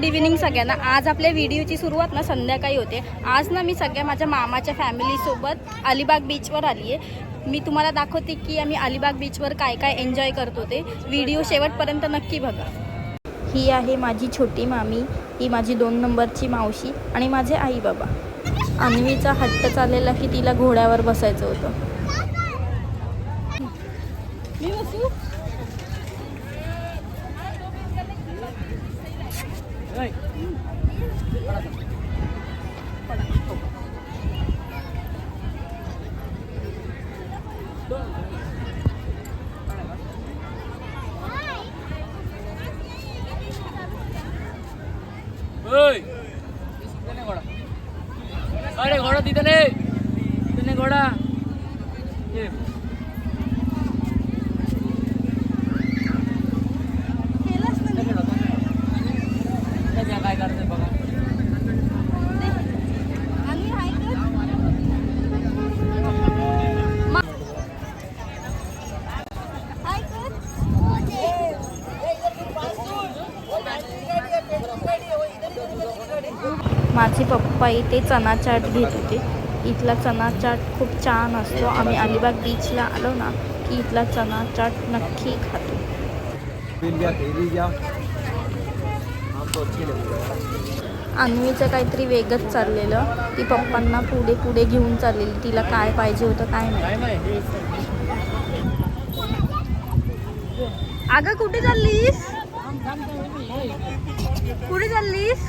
Good evening सगळ्यांना. आज आपल्या व्हिडिओची सुरुवात ना संध्याकाळी होते. आज ना मी सगळ्या माझ्या मामाच्या फॅमिलीसोबत अलिबाग बीचवर आली आहे मी तुम्हाला दाखवते की आम्ही अलिबाग बीचवर काय काय एन्जॉय करतो ते व्हिडिओ शेवटपर्यंत नक्की बघा. ही आहे माझी छोटी मामी ही माझी दोन नंबरची मावशी आणि माझे आई बाबा. अन्वीचा हट्ट चाललेला की तिला घोड्यावर बसायचं होतं. मी बसू? ओय तिथे नाही घोडा अरे घोडा तिथे नाही तिथे नाही घोडा ये. सध्या काय करायचं बघा माझे पप्पा इथे चना चाट घेत होते. इथला चना चाट खूप छान असतो. आम्ही अलिबाग बीचला आलो ना की इथला चना चाट नक्की खातो. अन्वीचं काहीतरी वेगच चाललेलं. ती पप्पांना पुढे पुढे घेऊन चाललेली. तिला काय पाहिजे होतं काय नाही. अगं कुठे चाललीस? कुठे चाललीस?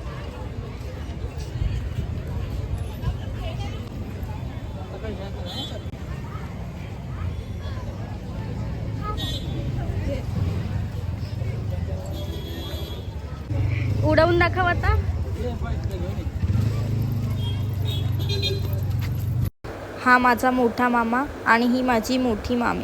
उडवून दाखव आता. हा माझा मोठा मामा आणि ही माझी मोठी मामी.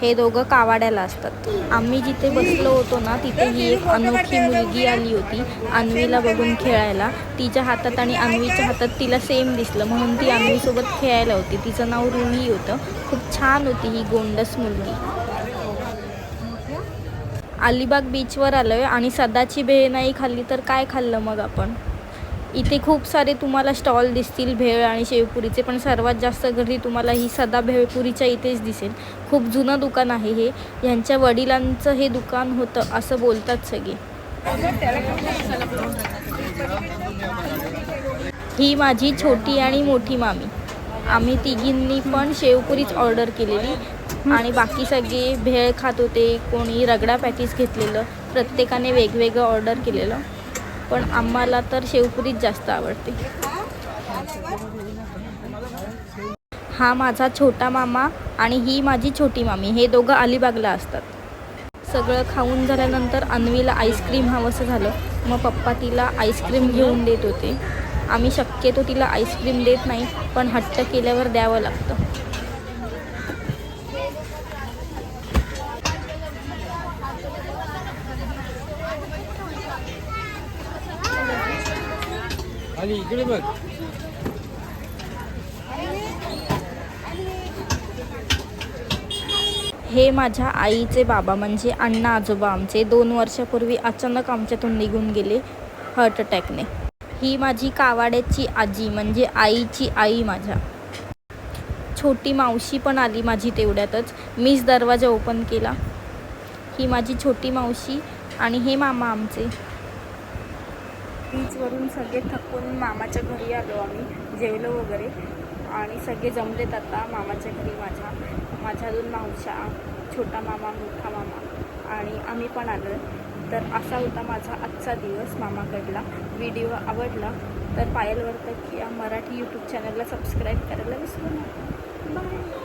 हे दोघं कावाड्याला असतात. आम्ही जिथे बसलो होतो ना तिथे ही एक अनोखी मुलगी आली होती अन्वीला बघून खेळायला. तिच्या हातात आणि अन्वीच्या हातात तिला सेम दिसलं. म्हणून ती अन्वीसोबत खेळायला होती. तिचं नाव रुही होतं. खूप छान होती ही गोंडस मुलगी. अलिबाग बीचवर आलो आहे आणि सदाची भेळ नाही खाल्ली तर काय खाल्लं मग आपण? इथे खूप सारे तुम्हाला स्टॉल दिसतील भेळ आणि शेवपुरीचे पण सर्वात जास्त गर्दी तुम्हाला ही सदा भेळपुरीच्या इथेच दिसेल. खूप जुनं दुकान आहे हे. यांच्या वडिलांचं हे दुकान होतं असं बोलतात सगळे. ही माझी छोटी आणि मोठी मामी. आम्ही तिघींनी पण शेवपुरीच ऑर्डर केलेली. आणि बाकी सगळे भेळ खात होते कोणी रगडा पॅटीस घेतलेलं प्रत्येकाने वेगवेगळं ऑर्डर केलेलं. पण आम्हाला तर शेवपुरीच जास्त आवडते. हा माझा छोटा मामा आणि ही माझी छोटी मामी हे दोघं अलिबागला असतात. सगळं खाऊन झाल्यानंतर अन्वीला आईस्क्रीम हवंसं झालं. मग पप्पा तिला आईस्क्रीम घेऊन देत होते. आम्ही शक्यतो तिला आईस्क्रीम देत नाही पण हट्ट केल्यावर द्यावं लागतं. आणि इकडे बघ. हे माझ्या आईचे बाबा म्हणजे अण्णा आजोबा आमचे. दोन वर्षापूर्वी अचानक आमच्यातून निघून गेले हार्ट अटॅकने ही माझी कावाड्याची आजी म्हणजे आईची आई माझ्या. छोटी मावशी पण आली माझी तेवढ्यातच. मीच दरवाजा ओपन केला. ही माझी छोटी मावशी आणि हे मामा आमचे. बीचवरून सगळे थकून मामाच्या घरी आलो आम्ही जेवलो वगैरे. आणि सगळे जमलेत आता मामाच्या घरी माझ्या. माझ्या दोन मावशा छोटा मामा मोठा मामा. आणि आम्ही पण आलो तर असा होता माझा आजचा दिवस मामाकडला. व्हिडिओ आवडला तर पायल वर्तक या मराठी यूट्यूब चॅनलला सबस्क्राईब करायला विसरू नका. बाय